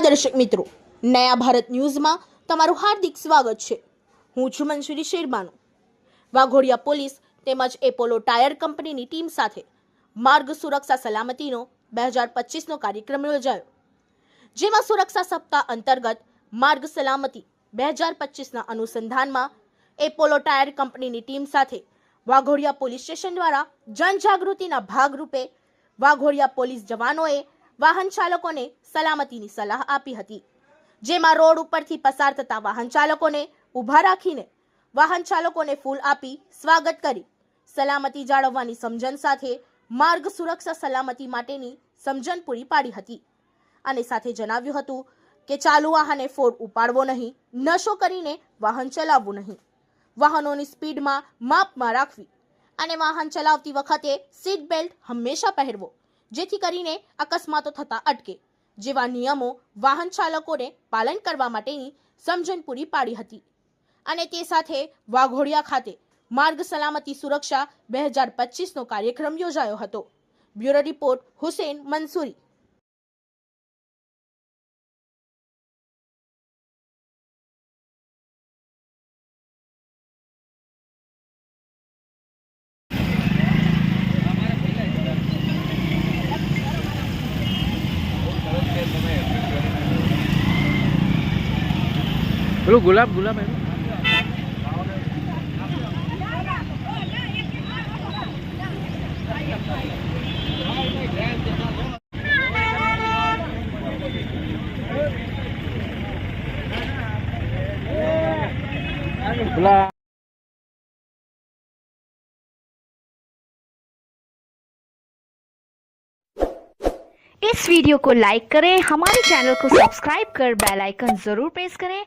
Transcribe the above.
દર્શક મિત્રો. નયા ભારત ન્યૂઝમાં તમારું હાર્દિક સ્વાગત છે. હું છું મંસૂરી શેરબાનુ વાઘોડિયા પોલીસ તેમજ એપોલો ટાયર કંપનીની ટીમ સાથે માર્ગ સુરક્ષા સલામતીનો બે હજાર પચીસનો કાર્યક્રમ યોજાયો. જેમાં સુરક્ષા સપ્તાહ અંતર્ગત માર્ગ સલામતી બે હજાર પચીસના અનુસંધાનમાં એપોલો ટાયર કંપનીની ટીમ સાથે વાઘોડિયા પોલીસ સ્ટેશન દ્વારા જનજાગૃતિના ભાગરૂપે વાઘોડિયા પોલીસ જવાનોએ વાહન ચાલકોને સલામતીની સલાહ આપી હતી. જેમાં રોડ ઉપરથી પસાર થતા વાહન ચાલકોને ઊભા રાખીને વાહન ચાલકોને ફૂલ આપી સ્વાગત કરી. સલામતી જાળવવાની સમજણ સાથે માર્ગ સુરક્ષા સલામતી માટેની સમજણ પૂરી પાડી હતી. અને સાથે જણાવ્યું હતું કે ચાલુ વાહને ફોડ ઉપાડવો નહીં, નશો કરીને વાહન ચલાવવું નહીં. વાહનોની સ્પીડમાં માપમાં રાખવી અને વાહન ચલાવતી વખતે સીટ બેલ્ટ હંમેશા પહેરવો. જેથી કરીને અકસ્માતો થતા અટકે. જેવા નિયમો વાહન ચાલકોને પાલન કરવા માટેની સમજણ પૂરી પાડી હતી. અને તે સાથે વાઘોડિયા ખાતે માર્ગ સલામતી સુરક્ષા બે હજાર પચીસનો કાર્યક્રમ યોજાયો હતો. Bureau report Hussain Mansuri. Belum गुलाब गुलाब है इस वीडियो को लाइक करें, हमारे चैनल को सब्सक्राइब कर बेल आइकन ज़रूर प्रेस करें।